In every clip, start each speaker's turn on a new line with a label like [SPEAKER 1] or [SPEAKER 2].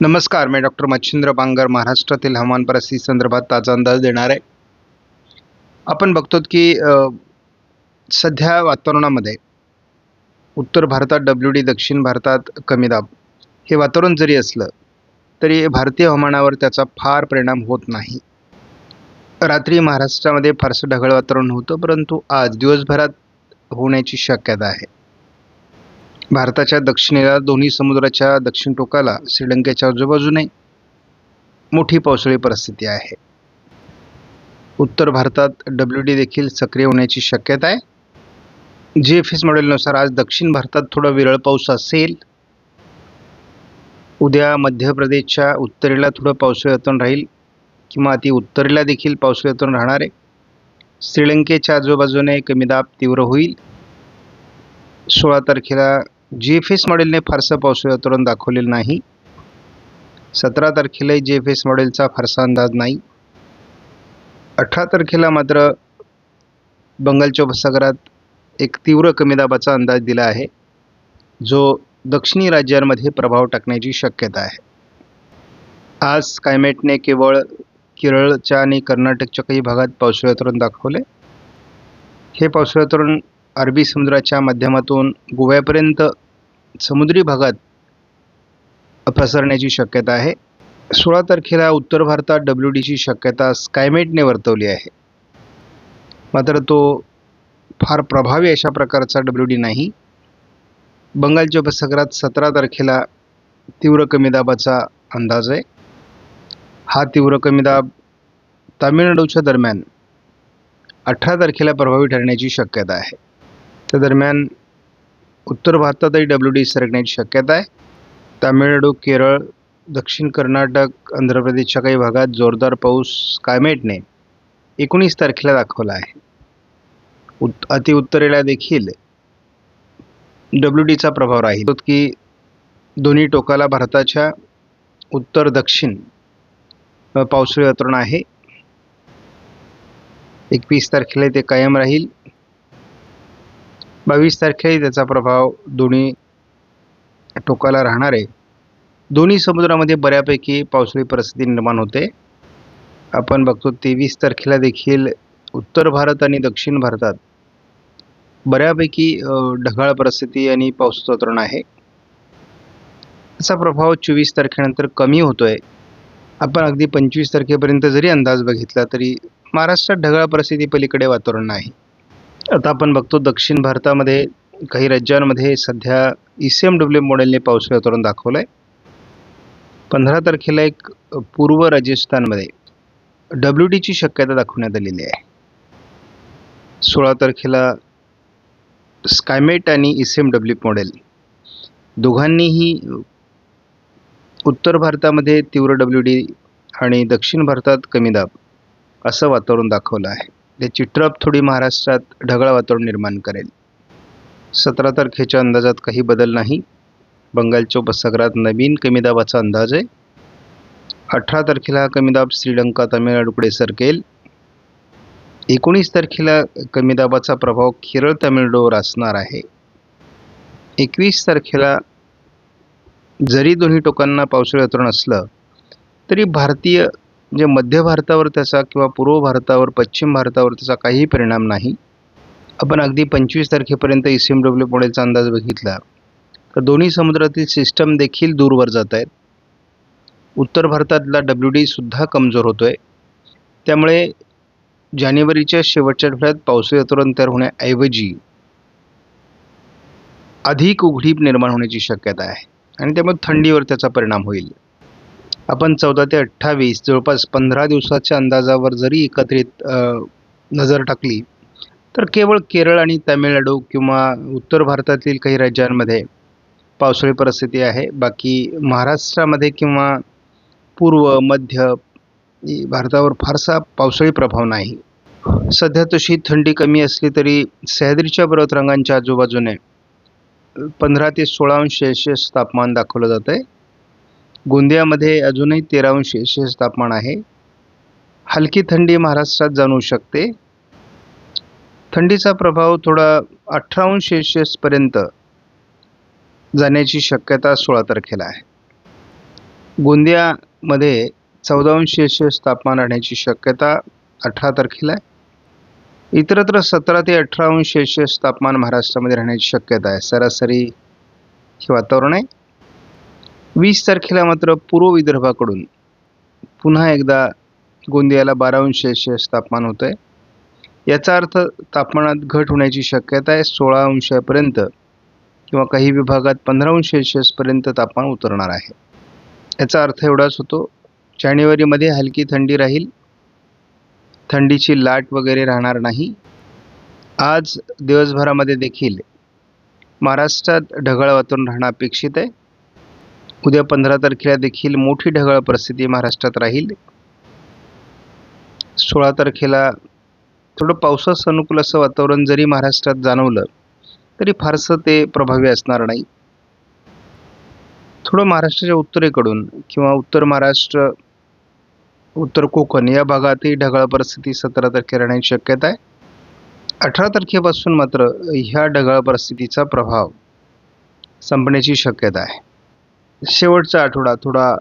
[SPEAKER 1] नमस्कार मी डॉक्टर मच्छिंद्र बांगर महाराष्ट्रातील हवामान परिस्थिती संदर्भात ताजा अंदाज देणार आहे. आपण बघतो की सध्या वातावरणामध्ये उत्तर भारतात डब्ल्यू डी दक्षिण भारतात कमी दाब. हे वातावरण जरी असलं तरी भारतीय हवामानावर त्याचा फार परिणाम होत नाही. रात्री महाराष्ट्रामध्ये फारसं ढगाळ वातावरण होतं परंतु आज दिवसभरात होण्याची शक्यता आहे. भारताच्या दक्षिणेला दोन्ही समुद्राच्या दक्षिण टोकाला श्रीलंकेच्या आजूबाजूने मोठी पावसाळी परिस्थिती आहे. उत्तर भारतात डब्ल्यू डी देखील सक्रिय होण्याची शक्यता आहे. जी एफ एस मॉडेलनुसार आज दक्षिण भारतात थोडा विरळ पाऊस असेल. उद्या मध्य प्रदेशच्या उत्तरेला थोडं पावसाळी वातावरण राहील किंवा अति उत्तरेला देखील पावसाळी वातावरण राहणार आहे. श्रीलंकेच्या आजूबाजूने कमी दाब तीव्र होईल. सोळा तारखेला जी एफ एस मॉडेलने फारसं पावसाळी वातावरण दाखवलेलं नाही. सतरा तारखेलाही जी एफ एस मॉडेलचा फारसा अंदाज नाही. अठरा तारखेला मात्र बंगालच्या उपसागरात एक तीव्र कमी दाबाचा अंदाज दिला आहे जो दक्षिणी राज्यांमध्ये प्रभाव टाकण्याची शक्यता आहे. आज कायमेटने केवळ केरळच्या आणि कर्नाटकच्या काही भागात पावसाळी वातावरण दाखवले. हे पावसाळी वातावरण अरबी समुद्राच्या माध्यमातून गोव्यापर्यंत समुद्री भागात पसरण्याची शक्यता आहे. सोळा तारखेला उत्तर भारतात डब्ल्यू डीची शक्यता स्कायमेटने वर्तवली आहे. मात्र तो फार प्रभावी अशा प्रकारचा डब्ल्यू डी नाही. बंगालच्या उपसागरात सतरा तारखेला तीव्र कमी दाबाचा अंदाज आहे. हा तीव्र कमी दाब तामिळनाडूच्या दरम्यान अठरा तारखेला प्रभावी ठरण्याची शक्यता आहे. त्या दरम्यान उत्तर भारतातही डब्ल्यू डी सरकण्याची शक्यता आहे. तामिळनाडू केरळ दक्षिण कर्नाटक आंध्र प्रदेशच्या काही भागात जोरदार पाऊस कायमेटने एकोणीस तारखेला दाखवला आहे. उत अति उत्तरेला देखील डब्ल्यू डीचा प्रभाव राहील. की दोन्ही टोकाला भारताच्या उत्तर दक्षिण पावसाळी वातावरण आहे. एकवीस तारखेला ते कायम राहील. बावीस तारखेलाही त्याचा प्रभाव दोन्ही टोकाला राहणार आहे. दोन्ही समुद्रामध्ये बऱ्यापैकी पावसाळी परिस्थिती निर्माण होते. आपण बघतो तेवीस तारखेला देखील उत्तर भारत आणि दक्षिण भारतात बऱ्यापैकी ढगाळ परिस्थिती आणि पावसाचं वातावरण आहे. असा प्रभाव चोवीस तारखेनंतर कमी होतोय. आपण अगदी पंचवीस तारखेपर्यंत जरी अंदाज बघितला तरी महाराष्ट्रात ढगाळ परिस्थिती पलीकडे वातावरण नाही. आता आपण बघतो दक्षिण भारतामध्ये काही राज्यांमध्ये सध्या ई सी एम डब्ल्यू मॉडेलने पाऊस वातावरण दाखवलं आहे पंधरा तारखेला एक पूर्व राजस्थानमध्ये डब्ल्यू डीची शक्यता दाखवण्यात आलेली आहे. सोळा तारखेला स्कायमेट आणि E C M W model दोघांनीही उत्तर भारतामध्ये तीव्र डब्ल्यू डी आणि दक्षिण भारतात कमी दाब असं वातावरण दाखवलं आहे. याची ट्रप थोडी महाराष्ट्रात ढगाळ वातावरण निर्माण करेल. सतरा तारखेच्या अंदाजात काही बदल नाही. बंगालच्या उपसागरात नवीन कमी दाबाचा अंदाज आहे. अठरा तारखेला कमी दाब श्रीलंका तामिळनाडूकडे सरकेल. एकोणीस तारखेला कमी दाबाचा प्रभाव केरळ तामिळनाडूवर असणार आहे. एकवीस तारखेला जरी दोन्ही टोकांना पावसाळी वातावरण असलं तरी भारतीय म्हणजे मध्य भारतावर त्याचा किंवा पूर्व भारतावर पश्चिम भारतावर त्याचा काहीही परिणाम नाही. आपण अगदी पंचवीस तारखेपर्यंत ई सी एम डब्ल्यू मॉडेलचा अंदाज बघितला. तर दोन्ही समुद्रातील सिस्टम देखील दूरवर जात आहेत. उत्तर भारतातला डब्ल्यू डीसुद्धा कमजोर होतो आहे त्यामुळे जानेवारीच्या शेवटच्या आठवड्यात पावसाळी वातावरण तयार होण्याऐवजी अधिक उघडीप निर्माण होण्याची शक्यता आहे. आणि त्यामुळे थंडीवर त्याचा परिणाम होईल. आपण चौदा ते अठ्ठावीस जवळपास पंधरा दिवसाच्या अंदाजावर जरी एकत्रित नजर टाकली तर केवळ केरळ आणि तामिळनाडू किंवा उत्तर भारतातील काही राज्यांमध्ये पावसाळी परिस्थिती आहे. बाकी महाराष्ट्रामध्ये किंवा पूर्व मध्य भारतावर फारसा पावसाळी प्रभाव नाही. सध्या तशी थंडी कमी असली तरी सह्याद्रीच्या पर्वतरांगांच्या आजूबाजूने पंधरा ते सोळा अंश सेल्सिअस तापमान दाखवलं जात आहे गोंदियामध्ये अजूनही तेरावंश शेष तापमान आहे. हलकी थंडी महाराष्ट्रात जाणवू शकते. थंडीचा प्रभाव थोडा अठरावंश अंश जाण्याची शक्यता सोळा तारखेला आहे. गोंदियामध्ये चौदावंश अंश तापमान राहण्याची शक्यता अठरा तारखेला आहे. इतरत्र सतरा ते अठरा अंश तापमान महाराष्ट्रामध्ये राहण्याची शक्यता आहे. सरासरी हे वातावरण आहे. वीस तारखेला मात्र पूर्व विदर्भाकडून पुन्हा एकदा गोंदियाला बारा अंश सेल्सिअस तापमान होतं आहे याचा अर्थ तापमानात घट होण्याची शक्यता आहे. सोळा अंशापर्यंत किंवा काही विभागात पंधरा अंश सेल्सिअसपर्यंत तापमान उतरणार आहे. याचा अर्थ एवढाच होतो. जानेवारीमध्ये हलकी थंडी राहील. थंडीची लाट वगैरे राहणार नाही. आज दिवसभरामध्ये देखील महाराष्ट्रात ढगाळ वातावरण राहणं अपेक्षित आहे. उद्या पंधरा तारखेला देखील मोठी ढगाळ परिस्थिती महाराष्ट्रात राहील. सोळा तारखेला थोडं पावसास अनुकूल असं वातावरण जरी महाराष्ट्रात जाणवलं तरी फारसं ते प्रभावी असणार नाही. थोडं महाराष्ट्राच्या उत्तरेकडून किंवा उत्तर महाराष्ट्र उत्तर कोकण या भागातही ढगाळ परिस्थिती सतरा तारखे राहण्याची शक्यता आहे. अठरा तारखेपासून मात्र ह्या ढगाळ परिस्थितीचा प्रभाव संपण्याची शक्यता आहे. शेवटचा आठवडा थोडा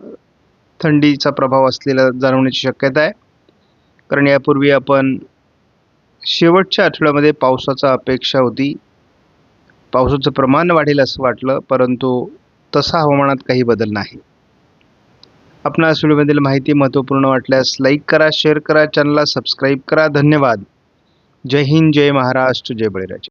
[SPEAKER 1] थंडीचा प्रभाव असलेला जाणवण्याची शक्यता आहे. कारण यापूर्वी आपण शेवटच्या आठवड्यामध्ये पावसाचा अपेक्षा होती. पावसाचं प्रमाण वाढेल असं वाटलं परंतु तसा हवामानात काही बदल नाही. आपणास व्हिडिओमधील माहिती महत्त्वपूर्ण वाटल्यास लाईक करा शेअर करा चॅनलला सबस्क्राईब करा. धन्यवाद. जय हिंद जय महाराष्ट्र जय बळीराजे.